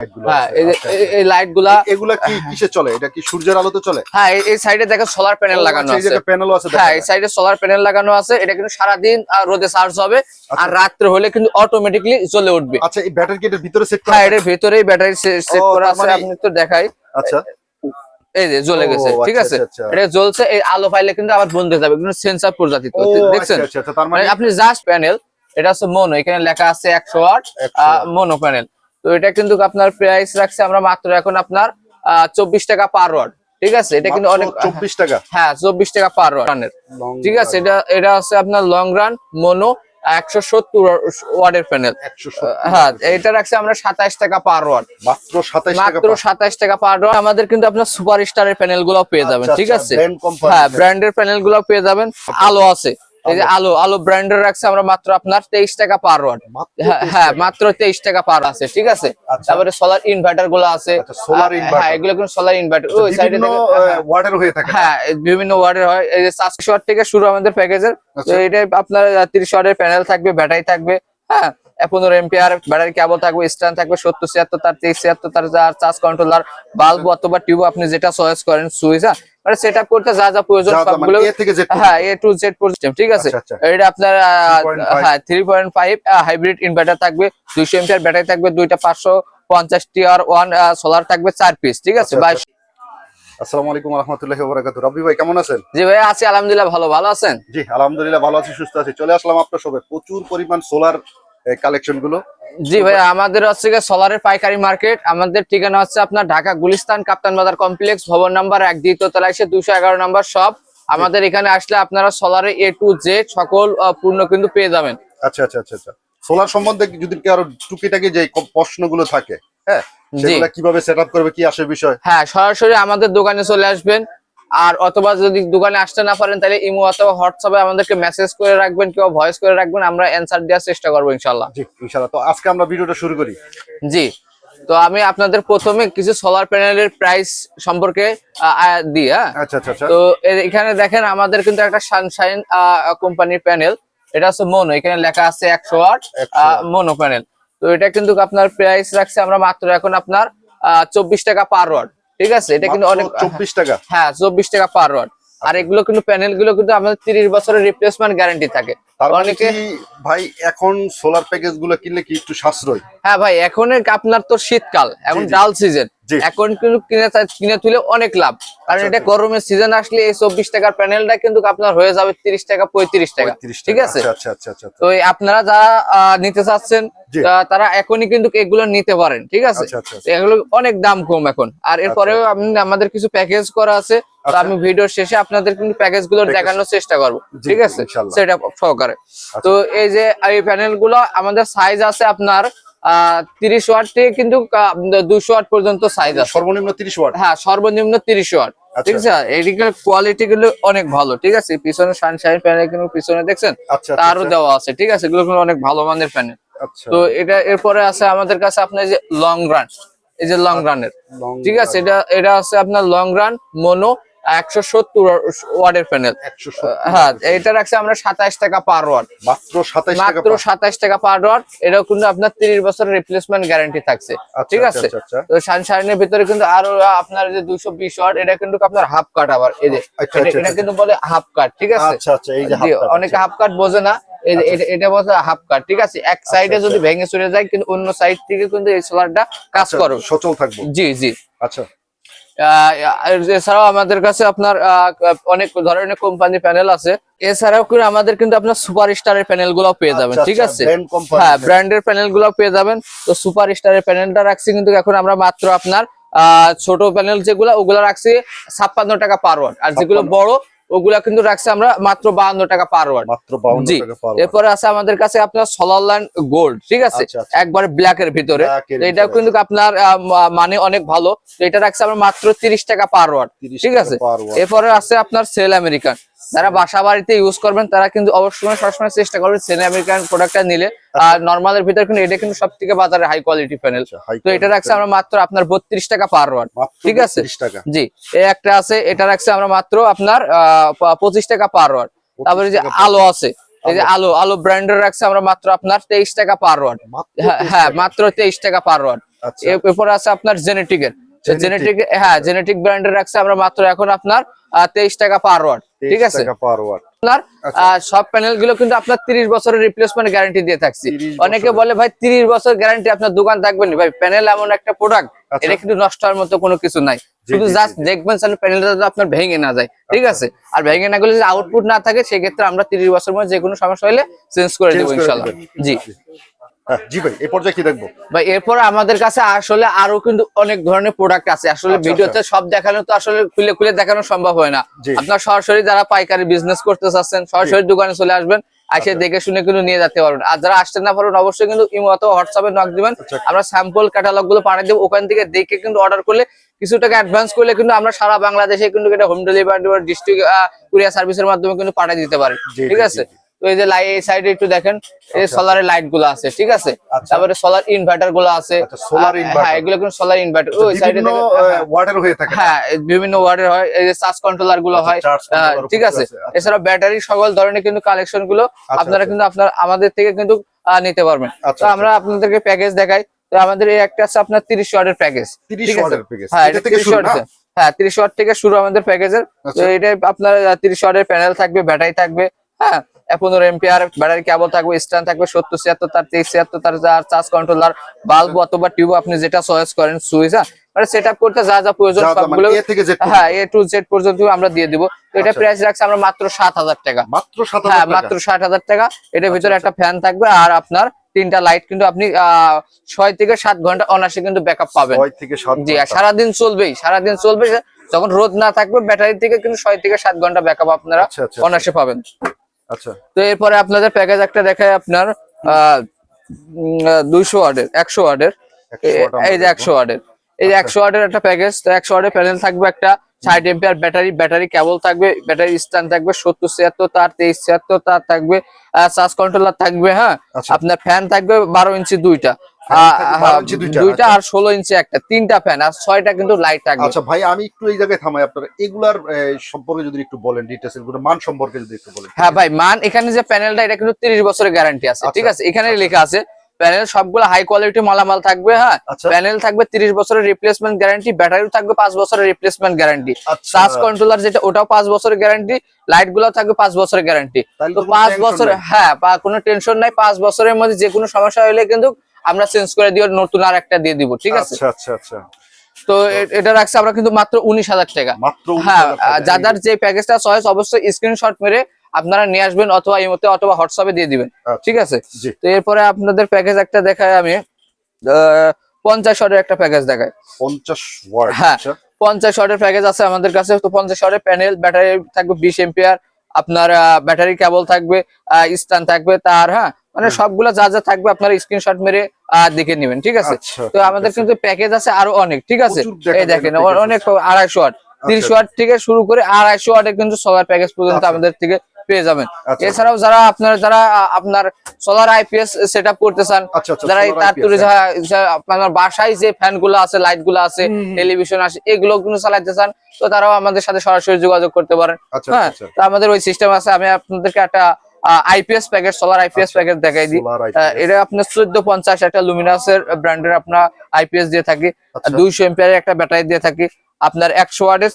হ্যাঁ এই আচ্ছা, লাইটগুলা এগুলা কি কিসে চলে? এটা কি সূর্যের আলোতে চলে? হ্যাঁ এই- এই সাইডে দেখো সোলার প্যানেল লাগানো আচ্ছা, আছে। জায়গায় প্যানেলও আছে হ্যাঁ এই সাইডে সোলার প্যানেল লাগানো আছে। এটা কিন্তু সারাদিন রোদে চার্জ হবে। আচ্ছা। আর রাত্রে হলে কিন্তু উঠবে। আচ্ছা এই ব্যাটারি কি এটার ভিতরে সেট করা হ্যাঁ থাকে? এর ভেতরেই ব্যাটারি সেট করা আছে। মানে- আপনি তো দেখাই। আচ্ছা। এই যে জ্বলে গেছে ঠিক আচ্ছা, আছে? আচ্ছা, আচ্ছা। এটা জ্বলছে এই আলো পাইলে কিন্তু আবার বন্ধ হয়ে যাবে কিন্তু সেন্সার প্রজাতির ও দেখছেন? আচ্ছা আচ্ছা আচ্ছা, মানে মানে আপনি জাস্ট প্যানেল এটা হচ্ছে মনো এখানে লেখা আছে একশো ওয়াট 100 মনো প্যানেল তো এটা কিন্তু আপনার প্রাইস রাখছে আমরা মাত্র এখন আপনার চব্বিশ টাকা পার ওয়াট ঠিক আছে? এটা কিন্তু অনেক চব্বিশ টাকা? হ্যাঁ চব্বিশ টাকা পার Long ঠিক আছে? এটা এটা হচ্ছে আপনার লং রান মনো একশো সত্তর প্যানেল হ্যাঁ এটা রাখছে আমরা সাতাইশ টাকা পার ওয়াট মাত্র টাকা মাত্র সাতাইশ টাকা পার ওয়াট আমাদের কিন্তু আপনার সুপার স্টারের প্যানেলগুলো পেয়ে যাবেন আচ্ছা, ঠিক আচ্ছা, আছে? হ্যাঁ তে। ব্র্যান্ডের প্যানেলগুলো পেয়ে যাবেন। আলো আছে। এই যে আলো আলো ব্র্যান্ডের রাখছে আমরা মাত্র আপনার তেইশ টাকা পার ওয়াট হ্যাঁ হ্যাঁ মাত্র তেইশ টাকা পার আছে ঠিক আছে? আচ্ছা। তারপরে সোলার ইনভার্টারগুলো আছে। সোলার solar হ্যাঁ এগুলো কিন্তু সোলার ইনভার্টার ওই সাইডে বিভিন্ন ওয়ার্ডের হয়ে। থাকে। হ্যাঁ বিভিন্ন ওয়ার্ডের হয়। এই যে চারশো ওয়াট থেকে শুরু আমাদের প্যাকেজের তো আচ্ছা। এটা আপনার তিরিশ ওয়াটের প্যানেল থাকবে ব্যাটারি থাকবে হ্যাঁ। পনেরো এম্পিয়ার ব্যাটারি কেবল থাকবে স্ট্যান্ড থাকবে সত্তর ছিয়াত্তর তার তেইশ ছিয়াত্তর তার চার্জ কন্ট্রোলার বাল্ব অথবা টিউব আপনি যেটা চয়েস করেন সুইচ হ্যাঁ? মানে সেট আপ করতে যা যা প্রয়োজন মানে সবগুলো। হ্যাঁ এ টু জেড পর্যন্ত ঠিক আছে? আচ্ছা, আচ্ছা। এটা আপনার আহ, 3.5 হ্যাঁ three point five hybrid inverter থাকবে দুইশো এম্পিয়ার ব্যাটারি থাকবে দুইটা পাঁচশো পঞ্চাশটি আর ওয়ান সোলার থাকবে চার পিস ঠিক আছে? আচ্ছা, বাইশ। আসসালামু আলাইকুম রহমতুল্লাহি ওবারাকাতু রবি ভাই কেমন আছেন? জি ভাই আছি আলহামদুলিল্লাহ ভালো ভালো আছেন? জি আলহামদুলিল্লাহ ভালো আছি সুস্থ আছি। চলে আসলাম আপনার সবে প্রচুর পরিমাণ সোলার কালেকশনগুলো জি ভাই আমাদের হচ্ছে সোলারের পাইকারি মার্কেট। আমাদের ঠিকানা হচ্ছে আপনার ঢাকা গুলিস্তান কাপ্তান বাজার কমপ্লেক্স ভবন নাম্বার এক দ্বিতীয় তলায় এসে দুশো এগারো নাম্বার সব আমাদের এখানে আসলে আপনারা সোলারে এ টু জেড সকল পূর্ণ কিন্তু পেয়ে যাবেন। আচ্ছা আচ্ছা আচ্ছা আচ্ছা। সোলার সম্বন্ধে যদি কারও টুকিটাকি যে প্রশ্নগুলো থাকে হ্যাঁ জি। কীভাবে সেট আপ করবে কি আসে বিষয়? হ্যাঁ সরাসরি আমাদের দোকানে চলে আসবেন। আর অথবা যদি দোকানে আসতে না পারেন তাহলে ইমো অথবা হোয়াটসঅ্যাপে আমাদেরকে মেসেজ করে রাখবেন কিংবা ভয়েস করে রাখবেন আমরা অ্যান্সার দেওয়ার চেষ্টা করব ইনশাল্লাহ জি ইনশাআল্লাহ। তো আজকে আমরা ভিডিওটা শুরু করি। জি তো আমি আপনাদের প্রথমে কিছু সোলার প্যানেলের প্রাইস সম্পর্কে দিই হ্যাঁ? আচ্ছা আচ্ছা আচ্ছা। তো এখানে দেখেন আমাদের কিন্তু একটা সানশাইন কোম্পানির প্যানেল এটা হচ্ছে মনো এখানে লেখা আছে একশো ওয়াট 100 মনো প্যানেল তো এটা কিন্তু আপনার প্রাইস রাখছে আমরা মাত্র এখন আপনার চব্বিশ টাকা পার ওয়াট ঠিক আছে? এটা কিন্তু অনেক চব্বিশ টাকা। হ্যাঁ চব্বিশ টাকা পার ওয়ার্ড আর এগুলো কিন্তু প্যানেলগুলো কিন্তু আমাদের তিরিশ বছরের রিপ্লেসমেন্ট গ্যারান্টি থাকে। মানে অনেকে ভাই এখন সোলার প্যাকেজগুলো কিনলে কি একটু সাশ্রয়? হ্যাঁ ভাই এখন আপনার তো শীতকাল এখন। ডাল সিজন। এখন কিন্তু কিনে কিনে তুলে অনেক লাভ। কারণ আচ্ছা, এটা আচ্ছা। গরমের সিজন আসলে এই চব্বিশ টাকার প্যানেলটা কিন্তু আপনার হয়ে যাবে তিরিশ টাকা পঁয়ত্রিশ টাকা। ঠিক আছে? আচ্ছা তো আপনারা যারা আহ, নিতে চাচ্ছেন তারা এখনই কিন্তু এগুলো নিতে পারেন ঠিক আছে? এগুলো অনেক দাম কম এখন। আর এরপরেও আমাদের কিছু প্যাকেজ করা আছে তো। আমি ভিডিওর শেষে আপনাদের কিন্তু প্যাকেজগুলো দেখানোর চেষ্টা করব ঠিক আছে? সেটা সহকারে। তো এই যে এই প্যানেলগুলো আমাদের সাইজ আছে আপনার তিরিশ ওয়াট থেকে কিন্তু দুশো ওয়াট পর্যন্ত সাইজ আছে। সর্বনিম্ন তিরিশ ওয়াট? হ্যাঁ সর্বনিম্ন তিরিশ ওয়াট। আচ্ছা। ঠিক আছে? এদিকের কোয়ালিটি গুলো অনেক ভালো ঠিক আছে? পিছনে সানশাইন প্যানেল কিন্তু পিছনে দেখছেন? আচ্ছা তারও আচ্ছা, দেওয়া আছে ঠিক আছে? এগুলো অনেক ভালো মানের প্যানেল তো এটা এরপরে আছে আমাদের কাছে আপনার যে লং রান এই যে লং রানের ঠিক আছে? এটা এটা আছে আপনার লং রান মনো একশো সত্তর ওয়াটের প্যানেল হ্যাঁ এটা রাখছে আমরা সাতাইশ টাকা পার ওয়াট মাত্র সাতাইশ টাকা মাত্র সাতাইশ টাকা পার ওয়াট এটাও কিন্তু আপনার তিরিশ বছরের রিপ্লেসমেন্ট গ্যারান্টি থাকছে। আচ্ছা, ঠিক আচ্ছা, আছে? আচ্ছা। তো সানশাইনের ভিতরে কিন্তু আরও আপনার যে দুইশো বিশ ওয়াট এটা কিন্তু আপনার হাফ কাট আবার এই যে এটা- এটা। কিন্তু বলে হাফ কাট ঠিক আছে? অনেকে হাফ কাট বোঝে না এটা- এটা বলছে হাফ কাট ঠিক আছে? এক সাইডে। যদি ভেঙে চলে যায় কিন্তু অন্য সাইড থেকে কিন্তু এই সোলারটা কাজ করবে। সচল থাকবে। জি জি। আচ্ছা। এছাড়াও আমাদের কাছে আপনার অনেক ধরনের কোম্পানি প্যানেল আছে। এছাড়াও কিন্তু আমাদের কিন্তু আপনার সুপার স্টারের প্যানেলগুলো পেয়ে যাবেন আচ্ছা, ঠিক আচ্ছা, আছে? হ্যাঁ ব্র্যান্ড ব্র্যান্ডের প্যানেলগুলো পেয়ে যাবেন। তো সুপার স্টারের প্যানেলটা রাখছি কিন্তু এখন আমরা মাত্র আপনার আহ, ছোট প্যানেল যেগুলো ওগুলো রাখছি ছাপ্পান্ন টাকা পার ওয়াট আর যেগুলো বড় ওগুলা কিন্তু রাখছে আমরা মাত্র বাহান্ন টাকা পার ওয়াট মাত্র জি। এরপরে আছে আমাদের কাছে আপনার সোলার লাইন গোল্ড ঠিক আছে? আচ্ছা, আচ্ছা। একবারে ব্ল্যাক এর ভিতরে। এটা এটাও কিন্তু আপনার মানে অনেক ভালো। তো এটা রাখছে আমরা মাত্র তিরিশ টাকা পার ওয়ার্ড ঠিক আছে? এরপরে আছে আপনার সেল আমেরিকান যারা বাসা বাড়িতে ইউজ করবেন তারা কিন্তু অবশ্যই সবসময় চেষ্টা করবেন সেল আমেরিকান প্রোডাক্টটা নিলে। আর নর্মালের ভিতরে কিন্তু এটা কিন্তু সব থেকে বাজারে হাই কোয়ালিটি প্যানেল তো এটা রাখছে আমরা মাত্র আপনার বত্রিশ টাকা পার ওয়াট ঠিক আছে? জি এই একটা আছে এটা রাখছে আমরা মাত্র আপনার পঁচিশ টাকা পার ওয়াট তারপরে যে আলো আছে এই যে আলো। আলো ব্র্যান্ডের রাখছে আমরা মাত্র আপনার তেইশ টাকা পার ওয়াট হ্যাঁ 23 হ্যাঁ। মাত্র তেইশ টাকা পার ওয়াট আচ্ছা। এরপরে আছে আপনার জেনেটিকের। জেনেটিক হ্যাঁ জেনেটিক ব্র্যান্ডের রাখছে আমরা মাত্র এখন আপনার তেইশ টাকা পার ওয়াট ঠিক আছে? আপনার আচ্ছা। সব প্যানেলগুলো কিন্তু আপনার তিরিশ বছরের রিপ্লেসমেন্ট গ্যারান্টি দিয়ে থাকছি। অনেকে বলে ভাই তিরিশ বছর গ্যারান্টি আপনার দোকান থাকবে না। ভাই প্যানেল এমন একটা প্রোডাক্ট আচ্ছা। এটা কিন্তু নষ্ট হওয়ার মতো কোনো কিছু নাই। শুধু জাস্ট। দেখবেন প্যানেলটা আপনার ভেঙে না যায় ঠিক আচ্ছা। আছে? আর ভেঙে না গেলে যদি আউটপুট না থাকে সেক্ষেত্রে আমরা তিরিশ বছর মধ্যে যে কোনো সমস্যা হলে চেঞ্জ করে দেবো ইনশাল্লাহ। জি। জি ভাই এই পর্যায়ে কি দেখব? ভাই এরপর আমাদের কাছে আসলে আরও কিন্তু অনেক ধরনের প্রোডাক্ট আছে। আসলে আচ্ছা, ভিডিওতে সব দেখানো তো আসলে খুলে খুলে দেখানো সম্ভব হয় না। আপনার সরাসরি যারা পাইকারি বিজনেস করতে চাচ্ছেন সরাসরি দোকানে চলে আসবেন এসে দেখে শুনে কিন্তু নিয়ে যেতে পারবেন। আর যারা আসতে না পারবেন অবশ্যই কিন্তু ইমো অথবা হোয়াটসঅ্যাপে নক দিবেন। আচ্ছা। আমরা স্যাম্পল ক্যাটালগগুলো পাঠিয়ে দেবো। ওখান থেকে দেখে কিন্তু অর্ডার করলে কিছু টাকা অ্যাডভান্স করলে কিন্তু আমরা সারা বাংলাদেশে কিন্তু এটা হোম ডেলিভারি ডিস্ট্রিক্ট কুরিয়ার সার্ভিসের মাধ্যমে কিন্তু পাঠিয়ে দিতে পারি। ঠিক আছে। তো এই যে লাই এই সাইডে একটু দেখেন এই আচ্ছা, সোলারের লাইটগুলো আছে ঠিক আছে? আচ্ছা। তারপরে সোলার ইনভার্টারগুলো আছে। আচ্ছা, solar হ্যাঁ এগুলো কিন্তু সোলার ইনভার্টার ওই সাইডে বিভিন্ন ওয়ার্ডের হয়ে। থাকে। হ্যাঁ বিভিন্ন ওয়ার্ডের হয়। এই যে চার্জ কন্ট্রোলারগুলো আচ্ছা, হয় ঠিক আছে? আচ্ছা। এছাড়া ব্যাটারি সকল ধরনের কিন্তু কালেকশনগুলো আপনারা আচ্ছা। কিন্তু আপনার আমাদের থেকে কিন্তু নিতে পারবেন। আচ্ছা, তো আমরা আপনাদেরকে প্যাকেজ দেখাই। তো আমাদের এই একটা আছে আপনার তিরিশ ওয়াটের প্যাকেজ 30 ওয়াটের package। হ্যাঁ এটা এটা 30 শুরু ওয়াট হ্যাঁ তিরিশ ওয়াট থেকে শুরু আমাদের প্যাকেজের তো আচ্ছা। এটা আপনার তিরিশ ওয়াটের প্যানেল থাকবে ব্যাটারি থাকবে হ্যাঁ। পনেরো এমপিআর ব্যাটারি কেবল থাকবে স্ট্যান্ড থাকবে সত্তর ছিয়াত্তর তার তেইশ ছিয়াত্তর তার চার্জ কন্ট্রোলার বাল্ব অথবা টিউব আপনি যেটা চয়েস করেন সুইচ হ্যাঁ? মানে সেট আপ করতে যা যা প্রয়োজন মানে সবগুলো হ্যাঁ এ টু জেড পর্যন্ত আমরা দিয়ে দিব। তো এটা আচ্ছা। প্রাইস রাখছি আমরা মাত্র সাত হাজার টাকা। মাত্র হ্যাঁ মাত্র ষাট হাজার টাকা। এটার ভিতরে আচ্ছা। একটা ফ্যান থাকবে আর আপনার তিনটা লাইট কিন্তু আপনি আহ, ছয় থেকে সাত ঘণ্টা অনায়াসে কিন্তু ব্যাকআপ পাবেন। জি সারাদিন চলবেই সারাদিন চলবে যখন রোদ না থাকবে ব্যাটারি থেকে কিন্তু ছয় থেকে সাত ঘণ্টা ব্যাকআপ আপনারা আচ্ছা, আচ্ছা, অনায়াসে পাবেন। আচ্ছা। তো এরপরে আপনাদের প্যাকেজ একটা দেখায় আপনার দুইশো ওয়ার্ডের একশো ওয়ার্ডের। 100 watt আমরা এই যে একশো ওয়ার্ডের। এই যে আচ্ছা। একশো ওয়ার্ডের একটা প্যাকেজ তো একশো ওয়ার্ডের প্যানেল থাকবে একটা ষাট এম্পিয়ার ব্যাটারি ব্যাটারি কেবল থাকবে ব্যাটারি স্ট্যান্ড থাকবে সত্তর ছিয়াত্তর তার তেইশ ছিয়াত্তর তার থাকবে চার্জ কন্ট্রোলার থাকবে হ্যাঁ? আচ্ছা। আপনার ফ্যান থাকবে বারো ইঞ্চি দুইটা। হ্যাঁ, 12 ইঞ্চি দুইটা, আচ্ছা। আর ষোলো ইঞ্চি একটা তিনটা ফ্যান আর ছয়টা কিন্তু লাইট থাকবে। আচ্ছা ভাই আমি একটু এই জায়গায় থামাই আপনারা এগুলার সম্পর্কে যদি একটু বলেন ডিটেলস এগুলো মান সম্পর্কে যদি একটু বলেন। হ্যাঁ ভাই মান এখানে যে প্যানেলটা এটা কিন্তু তিরিশ বছরের গ্যারান্টি আছে আচ্ছা। ঠিক আছে? এখানে লেখা আছে প্যানেল সবগুলো হাই কোয়ালিটি মালামাল থাকবে হ্যাঁ? আচ্ছা। প্যানেল থাকবে তিরিশ বছরের রিপ্লেসমেন্ট গ্যারান্টি ব্যাটারি থাকবে পাঁচ বছরের রিপ্লেসমেন্ট গ্যারান্টি আচ্ছা। চার্জ কন্ট্রোলার যেটা ওটাও পাঁচ বছরের গ্যারান্টি লাইটগুলো থাকবে পাঁচ বছরের গ্যারান্টি তো পাঁচ বছর হ্যাঁ বা কোনো টেনশন নাই পাঁচ বছরের মধ্যে যে কোনো সমস্যা হলে কিন্তু আমরা চেঞ্জ করে দিও নতুন আর একটা দিয়ে দিব ঠিক আছে আচ্ছা আচ্ছা আচ্ছা তো এটা রাখছে আমরা কিন্তু মাত্র উনিশ হাজার টাকা মাত্র হ্যাঁ। যাদের যে প্যাকেজটা চয়েস অবশ্যই স্ক্রিনশট মেরে আপনারা নিয়ে আসবেন অথবা ইমোতে অথবা হোয়াটসঅ্যাপে দিয়ে দিবেন আচ্ছা। ঠিক আছে তো এরপরে আপনাদের প্যাকেজ একটা দেখাই আমি পঞ্চাশ ওয়াটের একটা প্যাকেজ দেখাই পঞ্চাশ হ্যাঁ। আচ্ছা পঞ্চাশ ওয়াটের প্যাকেজ আছে আমাদের কাছে তো পঞ্চাশ ওয়াটের প্যানেল ব্যাটারি থাকবে বিশ এম্পিয়ার আপনার ব্যাটারি কেবল থাকবে স্ট্যান্ড থাকবে তার হ্যাঁ মানে হুম। সবগুলো যা যা থাকবে আপনারা স্ক্রিনশট মেরে দেখে নেবেন ঠিক আছে আচ্ছা, তো আমাদের কিন্তু প্যাকেজ আছে আরও অনেক ঠিক আছে এই দেখেন অনেক আড়াইশো তিরিশ আচ্ছা। ওয়াট থেকে শুরু করে আড়াইশো ওয়াটের কিন্তু সোলার প্যাকেজ পর্যন্ত আচ্ছা। আমাদের থেকে পেয়ে যাবেন। এছাড়াও যারা আপনার যারা আপনার সোলার আইপিএস সেট আপ করতে চান যারা এই solar তার তুলে হ্যাঁ। আপনার বাসায় যে ফ্যানগুলো আছে লাইটগুলো আছে। টেলিভিশন আছে এগুলো কিন্তু চালাইতে চান তো তারাও আমাদের সাথে সরাসরি যোগাযোগ করতে পারেন হ্যাঁ তো আমাদের ওই সিস্টেম আছে আমি আপনাদেরকে একটা IPS packet solar IPS packet দেখাই দিই। এটা আপনার চোদ্দ পঞ্চাশ একটা লুমিনাসের ব্র্যান্ডের আপনার আইপিএস দিয়ে থাকি। আচ্ছা। দুইশো এম্পিয়ারের একটা ব্যাটারি দিয়ে থাকি। আপনার একশো ওয়াটের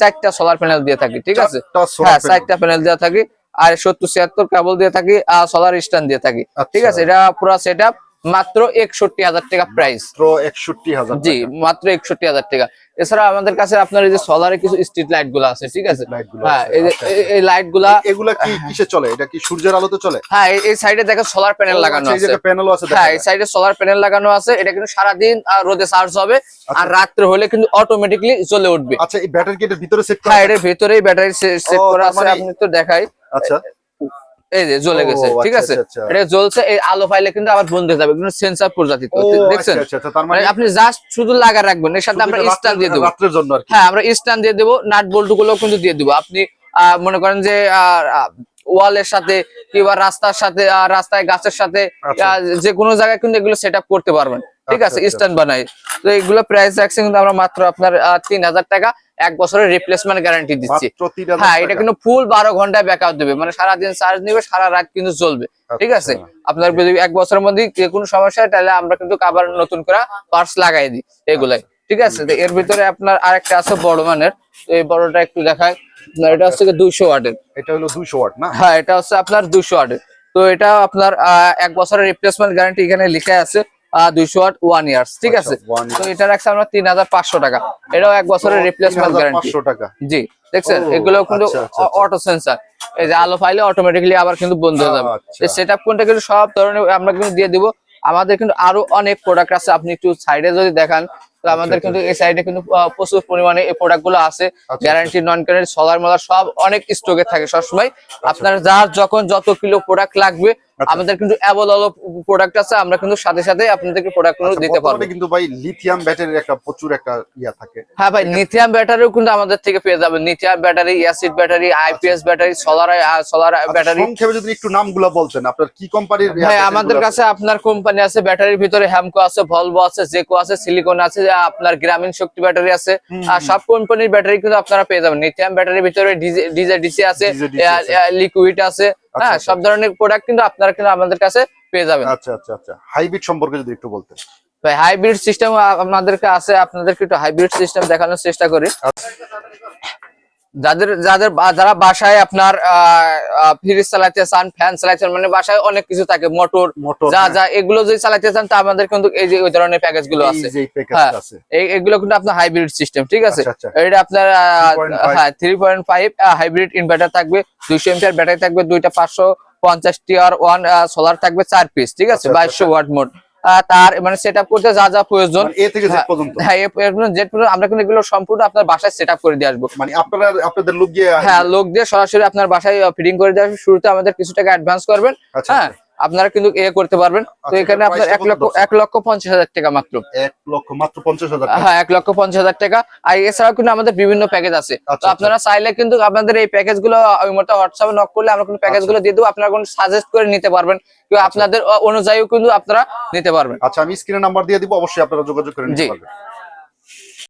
চারটা সোলার প্যানেল দিয়ে থাকি ঠিক আছে? হ্যাঁ চারটা প্যানেল দিয়ে থাকি। আর সত্তর ছিয়াত্তর কেবল দিয়ে থাকি আর সোলার স্ট্যান্ড দিয়ে থাকি ঠিক আচ্ছা। আছে? এটা পুরো সেট মাত্র একষট্টি হাজার টাকা প্রাইস একষট্টি হাজার জি মাত্র একষট্টি হাজার টাকা। এছাড়া আমাদের কাছে আপনার এই যে সোলারে কিছু স্ট্রিট লাইটগুলো আছে ঠিক আছে? হ্যাঁ এই যে আচ্ছা, লাইটগুলা এগুলা কি কিসে চলে? এটা কি সূর্যের আলোতে চলে? হ্যাঁ এই- সাইডে দেখো সোলার প্যানেল লাগানো আছে। প্যানেলও আছে হ্যাঁ এই সাইডে সোলার প্যানেল লাগানো আছে। এটা কিন্তু সারাদিন রোদে চার্জ হবে। আর রাত্রে হলে কিন্তু অটোমেটিকলি চলে উঠবে। আচ্ছা এই ব্যাটারি কি এটার ভিতরে সেট করা হ্যাঁ? এর ভেতরেই ব্যাটারি সেট করা আছে মানে- আপনি তো দেখাই। আচ্ছা। এই যে জ্বলে গেছে ঠিক আচ্ছা, আছে? আচ্ছা, আচ্ছা। এটা জ্বলছে এই আলো পাইলে কিন্তু আবার বন্ধ হয়ে যাবে কিন্তু সেন্সর প্রজাতি দেখছেন? মানে মানে আপনি জাস্ট শুধু লাগা রাখবেন এর সাথে আমরা স্টান স্ট্যান্ড দিয়ে দেবো। জন্য হ্যাঁ আমরা স্ট্যান্ড দিয়ে দেবো নাট বল্টু গুলো কিন্তু দিয়ে দেবো। আপনি আহ, মনে করেন যে ওয়ালের সাথে কিংবা রাস্তার সাথে রাস্তায় গাছের সাথে আচ্ছা। যে কোনো জায়গায় কিন্তু এগুলো সেট করতে পারবেন। ঠিক আচ্ছা, আছে? আচ্ছা। স্ট্যান্ড বানাই। তো এগুলো প্রাইস রাখছি কিন্তু আমরা মাত্র আপনার তিন হাজার টাকা। এক বছরের রিপ্লেসমেন্ট গ্যারান্টি দিচ্ছি। হ্যাঁ এটা কিন্তু ফুল বারো ঘন্টায় ব্যাকআপ দেবে। মানে সারাদিন চার্জ নিবে সারা রাত কিন্তু চলবে। ঠিক আছে? আচ্ছা। আপনার যদি এক বছরের মধ্যে যে কোনো সমস্যা হয়, তাহলে আমরা কিন্তু আবার নতুন করে পার্টস লাগাই দিই এগুলাই। ঠিক আছে? এর ভিতরে আপনার আরেকটা আছে বড় মানের। এই বড়টা একটু দেখায় আপনার এটা হচ্ছে দুইশো ওয়াটের। এটা হলো 200 ওয়াট না? হ্যাঁ এটা হচ্ছে আপনার দুইশো ওয়াটের। তো এটা আপনার এক বছরের রিপ্লেসমেন্ট গ্যারান্টি এখানে লেখা আছে দুইশো ওয়াট ওয়ান ইয়ার্স ঠিক আছে? আচ্ছা, তো এটা রাখছে আমরা তিন হাজার পাঁচশো টাকা। এটাও এক বছরের রিপ্লেসমেন্ট গ্যারান্টি 3500 টাকা। জি দেখছেন? এগুলো কিন্তু আচ্ছা, আচ্ছা, আচ্ছা। অটো সেন্সার এই যে আলো ফাইলে অটোমেটিক্যালি আবার কিন্তু বন্ধ হয়ে যাবে। আচ্ছা। সেট আপ কোনটা কিন্তু সব ধরনের আমরা কিন্তু দিয়ে দিব। আমাদের কিন্তু আরও অনেক প্রোডাক্ট আছে আপনি একটু সাইডে যদি দেখান তো আমাদের আচ্ছা। কিন্তু এই সাইডে কিন্তু প্রচুর পরিমাণে এই প্রোডাক্টগুলো আছে আচ্ছা। গ্যারান্টি নন গ্যারান্টি সলার মোলার সব অনেক স্টকে থাকে সবসময় আপনার যার যখন যত কিলো প্রোডাক্ট লাগবে আচ্ছা। আমাদের কিন্তু অ্যাভেলেবল প্রোডাক্ট আছে আমরা কিন্তু সাথে সাথে আপনাদেরকে প্রোডাক্টগুলো আচ্ছা, দিতে পারব। কিন্তু ভাই লিথিয়াম ব্যাটারির একটা প্রচুর একটা ইয়া থাকে। হ্যাঁ ভাই লিথিয়াম ব্যাটারিও কিন্তু আমাদের থেকে পেয়ে যাবেন। Lithium battery acid battery IPS battery solar solar battery আচ্ছা, সংক্ষেপে যদি একটু নামগুলা বলতেন আপনার কি কোম্পানির ভাই আমাদের কাছে আপনার কোম্পানি আছে ব্যাটারির ভিতরে হ্যামকো আছে ভলভো আছে জেকো আছে সিলিকন আছে আপনার গ্রামীণ শক্তি ব্যাটারি আছে। আর সব কোম্পানির ব্যাটারি কিন্তু আপনারা পেয়ে যাবেন। লিথিয়াম ব্যাটারির ভিতরে ডিজে ডিজে ডিসি আছে। লিকুইড আছে। হ্যাঁ আচ্ছা। সব ধরনের প্রোডাক্ট কিন্তু আপনারা কিন্তু আমাদের কাছে পেয়ে যাবেন আচ্ছা আচ্ছা আচ্ছা হাইব্রিড সম্পর্কে যদি একটু বলতেন ভাই হাইব্রিড সিস্টেম আপনাদেরকে আছে আপনাদেরকে একটু হাইব্রিড সিস্টেম দেখানোর চেষ্টা করি আচ্ছা। যাদের যাদের যারা বাসায় আপনার ফ্রিজ চালাতে চান ফ্যান চালাতে চান মানে বাসায় অনেক কিছু থাকে মোটর মোটর যা যা এগুলো যদি চালাইতে চান তা আমাদের কিন্তু এই যে ওই ধরনের প্যাকেজগুলো আছে। হ্যাঁ। এগুলো কিন্তু আপনার হাইব্রিড সিস্টেম ঠিক আছে? আচ্ছা, আচ্ছা। এটা আপনার হ্যাঁ three point five hybrid inverter থাকবে দুইশো এমপিআর ব্যাটারি থাকবে দুইটা পাঁচশো পঞ্চাশ টিআর ওয়ান সোলার থাকবে চার পিস ঠিক আছে? আচ্ছা, বাইশশো ওয়াট মোট তার মানে সেট করতে যা যা প্রয়োজন। মানে এ থেকে জেড হ্যাঁ, পর্যন্ত। হ্যাঁ এ পর্যন্ত জেড পর্যন্ত আমরা কিন্তু এগুলো সম্পূর্ণ আপনার বাসায় সেট করে দিয়ে আসব। মানে আপনারা আপনাদের লোক দিয়ে হ্যাঁ লোক দিয়ে সরাসরি আপনার বাসায় ফিটিং করে দিয়ে আসব শুরুতে আমাদের কিছু টাকা অ্যাডভান্স করবেন। আচ্ছা হ্যাঁ আপনারা কিন্তু এ করতে পারবেন। তো আচ্ছা, এখানে আপনার এক লক্ষ এক লক্ষ পঞ্চাশ হাজার টাকা মাত্র। এক লক্ষ মাত্র পঞ্চাশ হাজার হ্যাঁ এক লক্ষ পঞ্চাশ হাজার টাকা। আর এছাড়াও কিন্তু আমাদের বিভিন্ন প্যাকেজ আছে। তো আচ্ছা, আপনারা চাইলে কিন্তু আপনাদের এই প্যাকেজগুলো ওই মতো হোয়াটসঅ্যাপে নক করলে আমরা কিন্তু প্যাকেজগুলো দিয়ে দেবো। আপনারা কোনো সাজেস্ট করে নিতে পারবেন। কেউ আপনাদের অ- অনুযায়ীও কিন্তু আপনারা নিতে পারবেন। আচ্ছা আমি স্ক্রিনে নাম্বার দিয়ে দিব। অবশ্যই আপনারা যোগাযোগ করে নিতে। পারবেন।